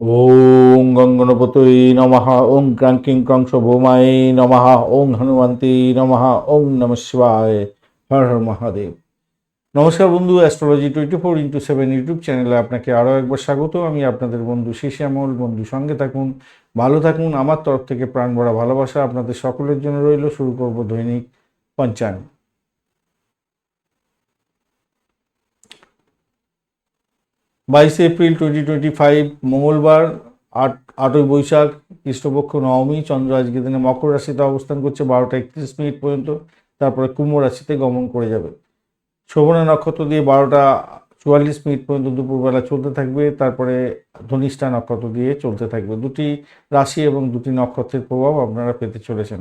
ওং গঙ্গনপতৈ নমঃ। ওং ক্রাঙ্কিং কংস ভৌমায় নমঃ। ওং হনুমন্তি নমঃ। ওং নম শিবায়। হর হর মহাদেব। নমস্কার বন্ধু astrology twenty four into seven YouTube চ্যানেলে আপনাকে আরও একবার স্বাগত। আমি আপনাদের বন্ধু শ্যামল বন্ধু সঙ্গে থাকুন, ভালো থাকুন। আমার তরফ থেকে প্রাণ ভরা ভালোবাসা আপনাদের সকলের জন্য রইল। শুরু করব দৈনিক পঞ্চাঙ্গ বাইশে এপ্রিল টোয়েন্টি টোয়েন্টি ফাইভ মঙ্গলবার, আট, আটই বৈশাখ, কৃষ্ণপক্ষ নবমী, চন্দ্র আজকের দিনে মকর রাশিতে অবস্থান করছে বারোটা একত্রিশ মিনিট পর্যন্ত, তারপরে কুম্ভ রাশিতে গমন করে যাবে। শোভনা নক্ষত্র দিয়ে বারোটা চুয়াল্লিশ মিনিট পর্যন্ত দুপুরবেলা চলতে থাকবে, তারপরে ধনিষ্ঠা নক্ষত্র দিয়ে চলতে থাকবে। দুটি রাশি এবং দুটি নক্ষত্রের প্রভাব আপনারা পেতে চলেছেন।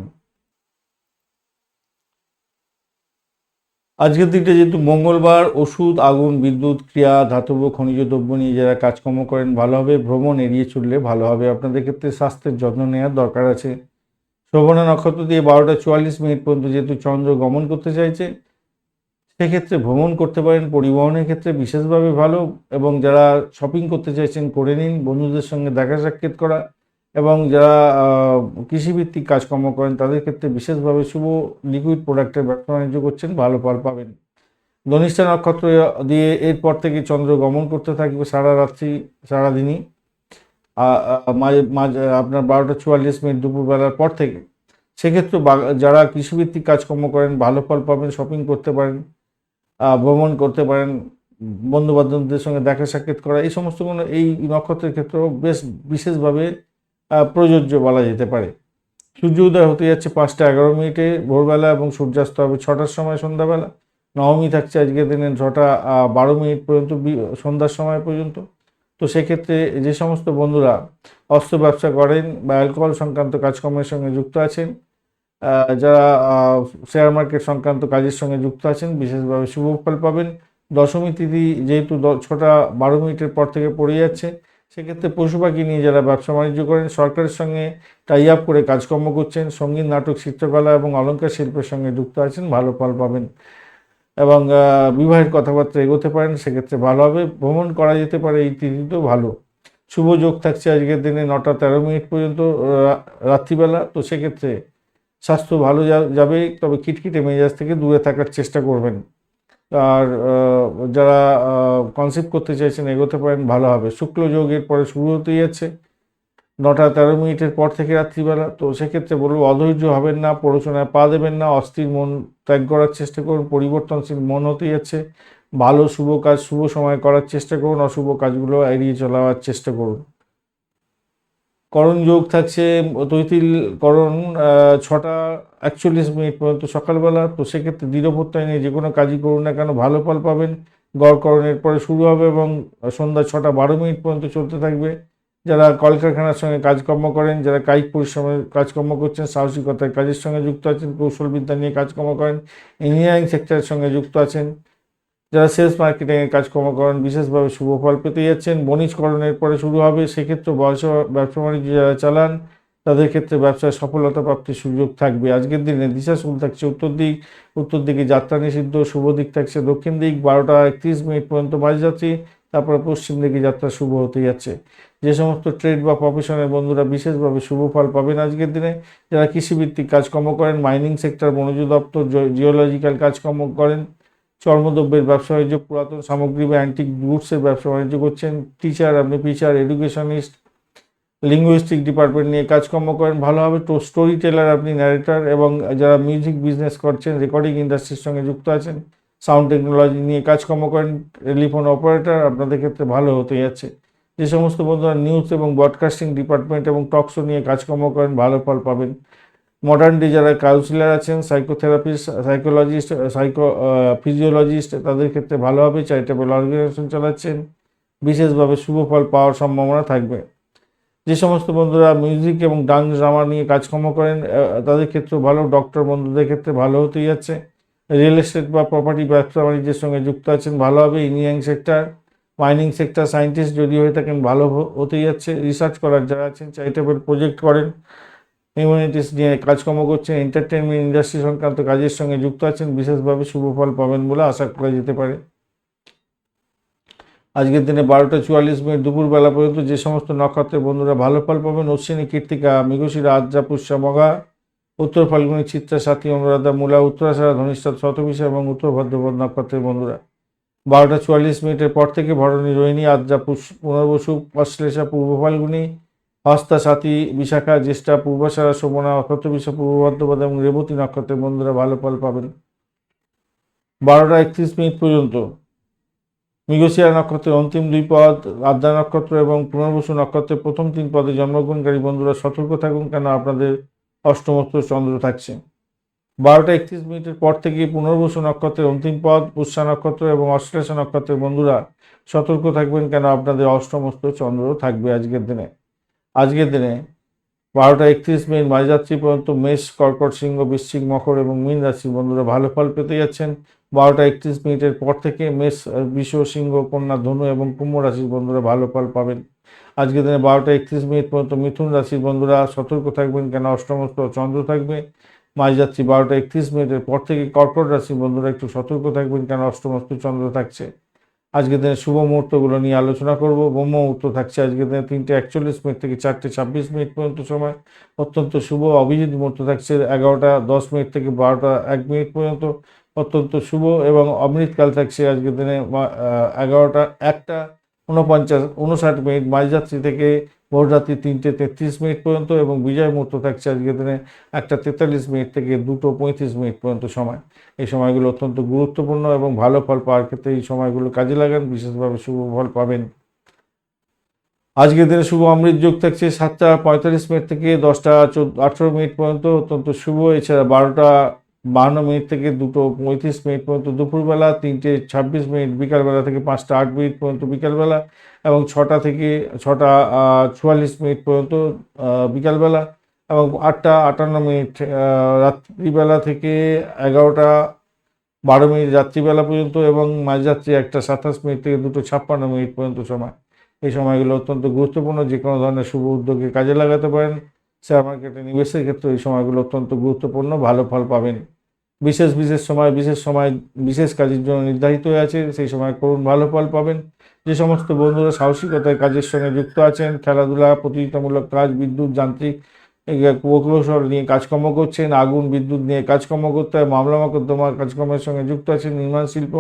আজকের দিনটা যেহেতু মঙ্গলবার, ওষুধ, আগুন, বিদ্যুৎ, ক্রিয়া, ধাতব, খনিজ দ্রব্য নিয়ে যারা কাজকর্ম করেন, ভালো হবে, ভ্রমণ এড়িয়ে চললে ভালো হবে। আপনাদের ক্ষেত্রে স্বাস্থ্যের যত্ন নেওয়ার দরকার আছে। শ্রবণা নক্ষত্র দিয়ে বারোটা চুয়াল্লিশ মিনিট পর্যন্ত যেহেতু চন্দ্র গমন করতে চাইছে, সেক্ষেত্রে ভ্রমণ করতে পারেন। পরিবহনের ক্ষেত্রে বিশেষভাবে ভালো এবং যারা শপিং করতে চাইছেন, করে নিন। বন্ধুদের সঙ্গে দেখা সাক্ষাৎ করা এবং যারা কৃষিভিত্তিক কাজকর্ম করেন, তাদের ক্ষেত্রে বিশেষভাবে শুভ লিকুইড প্রোডাক্টের ব্যবসা বাণিজ্য করছেন, ভালো ফল পাবেন। ধনিষ্ঠা নক্ষত্র দিয়ে এরপর থেকে চন্দ্র গমন করতে থাকবে সারা রাত্রি সারাদিনই আপনার বারোটা চুয়াল্লিশ মিনিট দুপুরবেলার পর থেকে। সেক্ষেত্রে যারা কৃষিভিত্তিক কাজকর্ম করেন, ভালো ফল পাবেন শপিং করতে পারেন ভ্রমণ করতে পারেন বন্ধু বান্ধবদের সঙ্গে দেখা সাক্ষাৎ করা, এই সমস্ত কোনো এই নক্ষত্রের ক্ষেত্রেও বেশ বিশেষভাবে প্রযোজ্য বলা যেতে পারে। সূর্য উদয় হতে যাচ্ছে পাঁচটা এগারো মিনিটে, ভোরবেলা এবং সূর্যাস্ত হবে ছটার সময় সন্ধ্যাবেলা। নবমী থাকছে আজকের দিনে ছটা বারো মিনিট পর্যন্ত সন্ধ্যার সময় পর্যন্ত। তো সেক্ষেত্রে যে সমস্ত বন্ধুরা অস্ত্র ব্যবসা করেন বা অ্যালকোহল সংক্রান্ত কাজকর্মের সঙ্গে যুক্ত আছেন যারা শেয়ার মার্কেট সংক্রান্ত কাজের সঙ্গে যুক্ত আছেন, বিশেষভাবে শুভ ফল পাবেন। দশমী তিথি যেহেতু ছটা বারো মিনিটের পর থেকে পড়ে যাচ্ছে সেক্ষেত্রে পশু পাখি নিয়ে যারা ব্যবসা বাণিজ্য করেন, সরকারের সঙ্গে টাই আপ করে কাজকর্ম করছেন, সংগীত, নাটক, চিত্রকলা এবং অলঙ্কার শিল্পের সঙ্গে যুক্ত আছেন, ভালো ফল পাবেন এবং বিবাহের কথাবার্তা এগোতে পারেন, সেক্ষেত্রে ভালো হবে। ভ্রমণ করা যেতে পারে, এই তিথিতেও ভালো। শুভ যোগ থাকছে আজকের দিনে নটা তেরো মিনিট পর্যন্ত রাত্রিবেলা, তো সেক্ষেত্রে স্বাস্থ্য ভালো যাবে, তবে খিটখিটে মেজাজ থেকে দূরে থাকার চেষ্টা করবেন। আর যারা কনসেপ্ট করতে চাইছেন এগোতে পারেন, ভালো হবে। শুক্ল পরে শুরু হতে যাচ্ছে। নটা তেরো মিনিটের পর থেকে রাত্রিবেলা। তো সেক্ষেত্রে বলব, অধৈর্য হবেন না, পড়াশোনায় পা দেবেন না, অস্থির মন ত্যাগ করার চেষ্টা করুন, পরিবর্তনশীল মন হতে যাচ্ছে। ভালো, শুভ কাজ, শুভ সময় করার চেষ্টা করুন, অশুভ কাজগুলো এড়িয়ে চলার চেষ্টা করুন। করণ যোগ থাকছে তৈতিল করণ ছটা একচল্লিশ মিনিট পর্যন্ত সকালবেলা। তো সেক্ষেত্রে দৃঢ়প্রত্যয় নিয়ে যে কোনো কাজই করুন না কেন, ভালো ফল পাবেন। গড়করণের পরে শুরু হবে এবং সন্ধ্যা ছটা বারো মিনিট পর্যন্ত চলতে থাকবে। যারা কলকারখানার সঙ্গে কাজকর্ম করেন, যারা কায়িক পরিশ্রমের কাজকর্ম করছেন, সাহসিকতার কাজের সঙ্গে যুক্ত আছেন, কৌশলবিদ্যা নিয়ে কাজকর্ম করেন, ইঞ্জিনিয়ারিং সেক্টরের সঙ্গে যুক্ত আছেন যারা সেলস মার্কেটিংয়ে কাজকর্ম করেন, বিশেষভাবে শুভ ফল পেতে যাচ্ছেন। বণিজকরণের পরে শুরু হবে সেক্ষেত্রে বয়স ব্যবসা বাণিজ্য যারা চালান, তাদের ক্ষেত্রে ব্যবসায় সফলতা প্রাপ্তির সুযোগ থাকবে। আজকের দিনে দিশা শুরু থাকছে উত্তর দিক, উত্তর দিকে যাত্রা নিষিদ্ধ, শুভ দিক থাকছে দক্ষিণ দিক, বারোটা একত্রিশ মিনিট পর্যন্ত বাজে যাচ্ছে তারপরে পশ্চিম দিকে যাত্রা শুভ হতে যাচ্ছে। যে সমস্ত ট্রেড বা প্রফেশনের বন্ধুরা বিশেষভাবে শুভ ফল পাবেন আজকের দিনে। যারা কৃষিভিত্তিক কাজকর্ম করেন মাইনিং সেক্টর বনজ দপ্তর জিওলজিক্যাল কাজকর্ম করেন চর্মদ্রব্যের ব্যবসা বাণিজ্য, পুরাতন সামগ্রী বা অ্যান্টিক গুডসের ব্যবসা বাণিজ্য করছেন। টিচার আপনি টিচার এডুকেশনিস্ট লিঙ্গুইস্টিক ডিপার্টমেন্ট নিয়ে কাজকর্ম করেন। ভালোভাবে তো স্টোরি টেলার আপনি ন্যারেটার এবং যারা মিউজিক বিজনেস করছেন রেকর্ডিং ইন্ডাস্ট্রির সঙ্গে যুক্ত আছেন সাউন্ড টেকনোলজি নিয়ে কাজকর্ম করেন টেলিফোন অপারেটর আপনাদের ক্ষেত্রে ভালো হতে যাচ্ছে। যে সমস্ত বন্ধুরা নিউজ এবং ব্রডকাস্টিং ডিপার্টমেন্ট এবং টকশো নিয়ে কাজকর্ম করেন, ভালো ফল পাবেন। মডার্ন ডে যারা কাউন্সিলার আছেন সাইকোথেরাপিস্ট সাইকোলজিস্ট সাইকো ফিজিওলজিস্ট তাদের ক্ষেত্রে ভালোভাবে চ্যারিটেবল অর্গানাইজেশন চালাচ্ছেন। বিশেষভাবে শুভ ফল পাওয়ার সম্ভাবনা থাকবে। যে সমস্ত বন্ধুরা মিউজিক এবং ডান্স ড্রামা নিয়ে কাজকর্ম করেন তাদের ক্ষেত্রে ভালো। ডক্টর বন্ধুদের ক্ষেত্রে ভালো হতেই যাচ্ছে। রিয়েল এস্টেট বা প্রপার্টি ব্যবসা বাণিজ্যের সঙ্গে যুক্ত আছেন, ভালো হবে। Engineering sector mining sector scientist যদি হয়ে থাকেন, ভালো হতেই যাচ্ছে। রিসার্চ করার যারা আছেন চ্যারিটেবল প্রজেক্ট করেন হিউম্যানিটিস নিয়ে কাজকর্ম করছেন এন্টারটেনমেন্ট ইন্ডাস্ট্রি সংক্রান্ত কাজের সঙ্গে যুক্ত আছেন, বিশেষভাবে শুভ ফল পাবেন বলে আশা করা যেতে পারে। আজকের দিনে বারোটা চুয়াল্লিশ মিনিট দুপুরবেলা পর্যন্ত যে সমস্ত নক্ষত্রের বন্ধুরা ভালো ফল পাবেন, অশ্বিনী, কীর্তিকা মৃগশিরা আদ্রা পুষ্যা, মগা, উত্তর ফাল্গুনী, চিত্রা, সাথী, অনুরাধা, মূলা, উত্তরাশারা, ধনিষ্ঠা শতবিশা এবং উত্তর ভদ্রপদ নক্ষত্রের বন্ধুরা। বারোটা চুয়াল্লিশ মিনিটের পর থেকে ভরণী রোহিণী আদ্রা পুষ, পুনর্বসু, অশ্লেষা, পূর্ব ফাল্গুনী হস্তা, সাথী, বিশাখা, জ্যেষ্ঠা, পূর্বাশারা শোভনা অক্ষত্রবিশা পূর্ব ভদ্রপদ এবং রেবতী নক্ষত্রের বন্ধুরা ভালো ফল পাবেন। বারোটা একত্রিশ মিনিট পর্যন্ত। মৃগশিরা নক্ষত্রের অন্তিম দুই পদ আদ্রা নক্ষত্র এবং পুনর্বসু নক্ষত্রের প্রথম তিন পদে জন্মগ্রহণকারী বন্ধুরা সতর্ক থাকুন কেন আপনাদের অষ্টমস্ত চন্দ্র থাকছে। বারোটা একত্রিশ মিনিটের পর থেকে পুনর্বসু নক্ষত্রের অন্তিম পদ, পুষ্যা নক্ষত্র এবং অশ্লেষা নক্ষত্রের বন্ধুরা সতর্ক থাকবেন কেন আপনাদের অষ্টমস্ত চন্দ্র থাকবে আজকের দিনে। আজকের দিনে বারোটা একত্রিশ মিনিট মাঝরাত্রি পর্যন্ত মেষ, কর্কট সিংহ, বৃশ্চিক মকর এবং মীন রাশির বন্ধুরা ভালো ফল পেতে যাচ্ছেন। বারোটা একত্রিশ মিনিটের পর থেকে মেষ, বিষ, সিংহ, কন্যা, ধনু এবং কুম্ভ রাশির বন্ধুরা ভালো ফল পাবেন। আজকের দিনে বারোটা একত্রিশ মিনিট পর্যন্ত মিথুন রাশির বন্ধুরা সতর্ক থাকবেন, কেন অষ্টমস্ত চন্দ্র থাকবে। মাঝরাত্রি বারোটা একত্রিশ মিনিটের পর থেকে কর্কট রাশির বন্ধুরা একটু সতর্ক থাকবেন, কেন অষ্টমস্ত চন্দ্র থাকছে। আজকের দিনে শুভ মুহূর্তগুলো নিয়ে আলোচনা করব। ব্রহ্ম মুহূর্ত থাকছে আজকের দিনে তিনটে একচল্লিশ মিনিট থেকে চারটে ছাব্বিশ মিনিট পর্যন্ত সময়। অত্যন্ত শুভ অভিজিৎ মুহূর্ত থাকছে এগারোটা দশ মিনিট থেকে বারোটা এক মিনিট পর্যন্ত। অত্যন্ত শুভ এবং অমৃতকাল থাকছে আজকের দিনে এগারোটা একটা ঊনপঞ্চাশ উনষাট মিনিট মাঝরাত্রি থেকে ভোররাত্রি তিনটে তেত্রিশ মিনিট পর্যন্ত এবং বিজয় মুহূর্ত থাকছে আজকের দিনে একটা তেতাল্লিশ মিনিট থেকে দুটো পঁয়ত্রিশ মিনিট পর্যন্ত সময়। এই সময়গুলো অত্যন্ত গুরুত্বপূর্ণ এবং ভালো ফল পাওয়ার ক্ষেত্রে এই সময়গুলো কাজে লাগান, বিশেষভাবে শুভ ফল পাবেন। আজকের দিনে শুভ অমৃত যোগ থাকছে সাতটা পঁয়তাল্লিশ মিনিট থেকে দশটা আঠেরো মিনিট পর্যন্ত, অত্যন্ত শুভ। এছাড়া বারোটা বাহান্ন মিনিট থেকে দুটো পঁয়ত্রিশ মিনিট পর্যন্ত দুপুরবেলা, তিনটে ছাব্বিশ মিনিট বিকালবেলা থেকে পাঁচটা আট মিনিট পর্যন্ত বিকালবেলা। এবং ছটা থেকে ছটা চুয়াল্লিশ মিনিট পর্যন্ত বিকালবেলা এবং আটটা, আটান্ন মিনিট রাত্রিবেলা থেকে এগারোটা, বারো মিনিট রাত্রিবেলা পর্যন্ত এবং মাঝরাত্রি একটা সাতাশ মিনিট থেকে দুটো ছাপ্পান্ন মিনিট পর্যন্ত সময়। এই সময়গুলো অত্যন্ত গুরুত্বপূর্ণ, যে কোনো ধরনের শুভ উদ্যোগে কাজে লাগাতে পারেন। শেয়ার মার্কেটে নিবেশের ক্ষেত্রে এই সময়গুলো অত্যন্ত গুরুত্বপূর্ণ, ভালো ফল পাবেন। বিশেষ বিশেষ সময় বিশেষ সময়, বিশেষ কাজের জন্য নির্ধারিত হয়ে আছে। সেই সময় করুন, ভালো ফল পাবেন। যে সমস্ত বন্ধুরা সাহসিকতার কাজের সঙ্গে যুক্ত আছেন, খেলাধুলা, প্রতিযোগিতামূলক কাজ, বিদ্যুৎ, যান্ত্রিক প্রকৌশল নিয়ে কাজকর্ম করছেন, আগুন, বিদ্যুৎ নিয়ে কাজকর্ম করতে হয়, মামলা মোকদ্দমার কাজকর্মের সঙ্গে যুক্ত আছেন, নির্মাণ শিল্প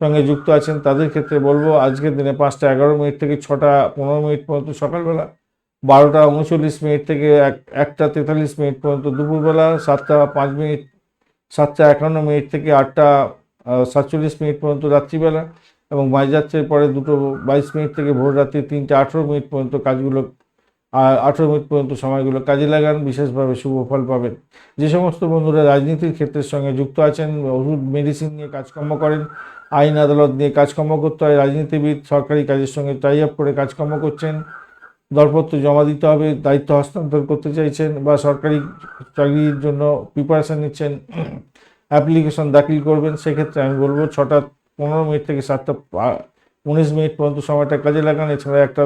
সঙ্গে যুক্ত আছেন, তাদের ক্ষেত্রে বলব, আজকের দিনে পাঁচটা এগারো মিনিট থেকে ছটা পনেরো মিনিট পর্যন্ত সকালবেলা, বারোটা উনচল্লিশ মিনিট থেকে এক, একটা তেতাল্লিশ মিনিট পর্যন্ত দুপুরবেলা, সাতটা পাঁচ মিনিট সাতটা একান্ন মিনিট থেকে আটটা সাতচল্লিশ মিনিট পর্যন্ত রাত্রিবেলা এবং মাঝরাত্রের পরে দুটো বাইশ মিনিট থেকে ভোর রাত্রি তিনটে আঠেরো মিনিট পর্যন্ত কাজগুলো আঠেরো মিনিট পর্যন্ত সময়গুলো কাজে লাগান, বিশেষভাবে শুভ ফল পাবেন। যে সমস্ত বন্ধুরা রাজনীতির ক্ষেত্রের সঙ্গে যুক্ত আছেন, ওষুধ, মেডিসিন নিয়ে কাজকর্ম করেন, আইন আদালত নিয়ে কাজকর্ম করতে হয়, রাজনীতিবিদ, সরকারি কাজের সঙ্গে টাই আপ করে কাজকর্ম করছেন দরপত্র জমা দিতে হবে, দায়িত্ব হস্তান্তর করতে চাইছেন বা সরকারি চাকরির জন্য প্রিপারেশন নিচ্ছেন অ্যাপ্লিকেশন দাখিল করবেন, সেক্ষেত্রে আমি বলব ছটা পনেরো মিনিট থেকে সাতটা উনিশ মিনিট পর্যন্ত সময়টা কাজে লাগান। এছাড়া একটা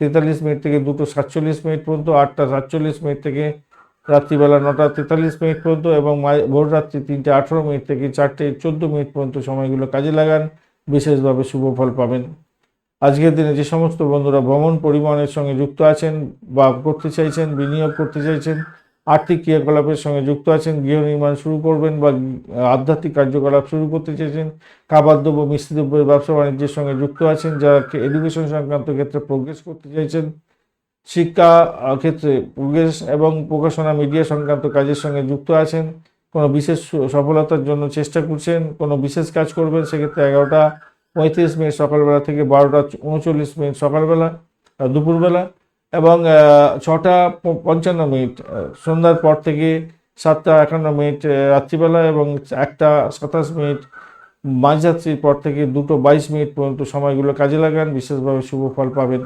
তেতাল্লিশ মিনিট থেকে দুটো সাতচল্লিশ মিনিট পর্যন্ত, আটটা সাতচল্লিশ মিনিট থেকে রাত্রিবেলা নটা তেতাল্লিশ মিনিট পর্যন্ত এবং ভোর রাত্রি তিনটে আঠেরো মিনিট থেকে চারটে চোদ্দ মিনিট পর্যন্ত সময়গুলো কাজে লাগান। বিশেষভাবে শুভ ফল পাবেন। আজকের দিনে যে সমস্ত বন্ধুরা ভ্রমণ পরিবহনের সঙ্গে যুক্ত আছেন বা করতে চাইছেন, বিনিয়োগ করতে চাইছেন, আর্থিক ক্রিয়াকলাপের সঙ্গে যুক্ত আছেন, গৃহ নির্মাণ শুরু করবেন বা আধ্যাত্মিক কার্যকলাপ শুরু করতে চাইছেন, খাবার দ্রব্য, মিষ্টি ব্যবসা বাণিজ্যের সঙ্গে যুক্ত আছেন, যারা এডুকেশন সংক্রান্ত ক্ষেত্রে প্রোগ্রেস করতে চাইছেন, শিক্ষা ক্ষেত্রে প্রোগ্রেস এবং প্রকাশনা মিডিয়া সংক্রান্ত কাজের সঙ্গে যুক্ত আছেন, কোনো বিশেষ সফলতার জন্য চেষ্টা করছেন, কোনো বিশেষ কাজ করবেন, সেক্ষেত্রে এগারোটা পঁয়ত্রিশ মিনিট সকালবেলা থেকে বারোটা উনচল্লিশ মিনিট সকালবেলা দুপুরবেলা এবং ছটা পঞ্চান্ন মিনিট সন্ধ্যার পর থেকে সাতটা একান্ন মিনিট রাত্রিবেলা এবং একটা সাতাশ মিনিট, মাঝরাত্রির পর থেকে দুটো বাইশ মিনিট পর্যন্ত সময়গুলো কাজে লাগান। বিশেষভাবে শুভ ফল পাবেন।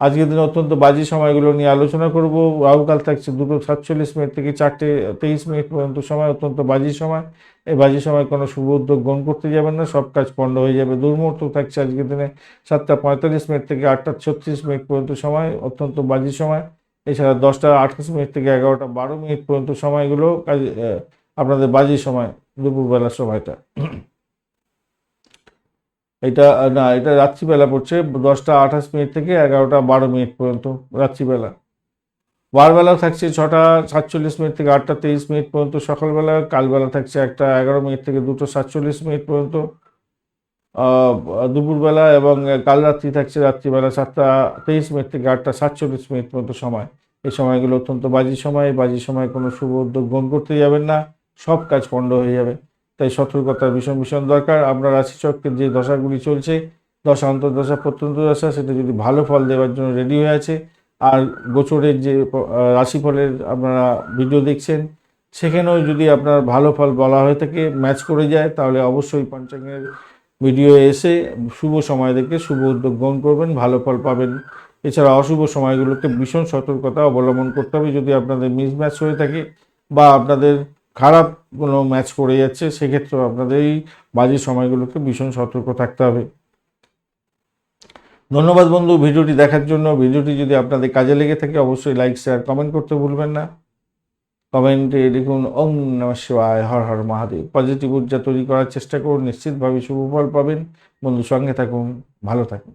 আজকের দিনে অত্যন্ত বাজে সময়গুলো নিয়ে আলোচনা করব। রাহুকাল থাকছে দুটো সাতচল্লিশ মিনিট থেকে চারটে তেইশ মিনিট পর্যন্ত সময়, অত্যন্ত বাজে সময়। এই বাজে সময় কোনো শুভ উদ্যোগ গ্রহণ করতে যাবেন না, সব কাজ পণ্ড হয়ে যাবে। দুর্মুহূর্ত থাকছে আজকের দিনে সাতটা পঁয়তাল্লিশ মিনিট থেকে আটটা ছত্রিশ মিনিট পর্যন্ত সময়, অত্যন্ত বাজে সময়। এছাড়া দশটা আঠাশ মিনিট থেকে এগারোটা বারো মিনিট পর্যন্ত সময়গুলো কাজ আপনাদের বাজে সময় দুপুরবেলার সময়টা এটা, না, এটা রাত্রিবেলা পড়ছে, দশটা আঠাশ মিনিট থেকে এগারোটা বারো মিনিট পর্যন্ত রাত্রিবেলা। বারবেলাও থাকছে ছটা সাতচল্লিশ মিনিট থেকে আটটা তেইশ মিনিট পর্যন্ত, সকালবেলা, কালবেলা থাকছে একটা এগারো মিনিট থেকে দুটো সাতচল্লিশ মিনিট পর্যন্ত। দুপুরবেলা এবং কাল রাত্রি থাকছে রাত্রিবেলা সাতটা তেইশ মিনিট থেকে আটটা সাতচল্লিশ মিনিট পর্যন্ত সময়। এই সময়গুলো অত্যন্ত বাজি সময় বাজি সময় কোনো শুভ উদ্যোগ গ্রহণ করতে যাবেন না, সব কাজ পণ্ড হয়ে যাবে। তাই সতর্কতার ভীষণ ভীষণ দরকার। আপনার রাশিচক্রের যে দশাগুলি চলছে, দশা, অন্তর্দশা, প্রত্যন্ত দশা, সেটা যদি ভালো ফল দেওয়ার জন্য রেডি হয়ে আছে, আর গোচরের যে রাশিফলের আপনারা ভিডিও দেখছেন, সেখানেও যদি আপনার ভালো ফল বলা হয়ে থাকে ম্যাচ করে যায়, তাহলে অবশ্যই পঞ্চাঙ্গের ভিডিও এসে শুভ সময় দেখে শুভ উদ্যোগ গ্রহণ করবেন, ভালো ফল পাবেন। এছাড়া অশুভ সময়গুলোকে ভীষণ সতর্কতা অবলম্বন করতে হবে। যদি আপনাদের মিস ম্যাচ হয়ে থাকে বা আপনাদের খারাপ কোনো ম্যাচ পড়ে যাচ্ছে, সেক্ষেত্রেও আপনাদের এই বাজে সময়গুলোকে ভীষণ সতর্ক থাকতে হবে। ধন্যবাদ বন্ধু ভিডিওটি দেখার জন্য। ভিডিওটি যদি আপনাদের কাজে লেগে থাকে, অবশ্যই লাইক শেয়ার কমেন্ট করতে ভুলবেন না। কমেন্টে লিখুন, ওম নমঃ শিবায়, হর হর মহাদেব। পজিটিভ ঊর্জা তৈরি করার চেষ্টা করুন, নিশ্চিতভাবে শুভ ফল পাবেন। বন্ধু সঙ্গে থাকুন, ভালো থাকুন।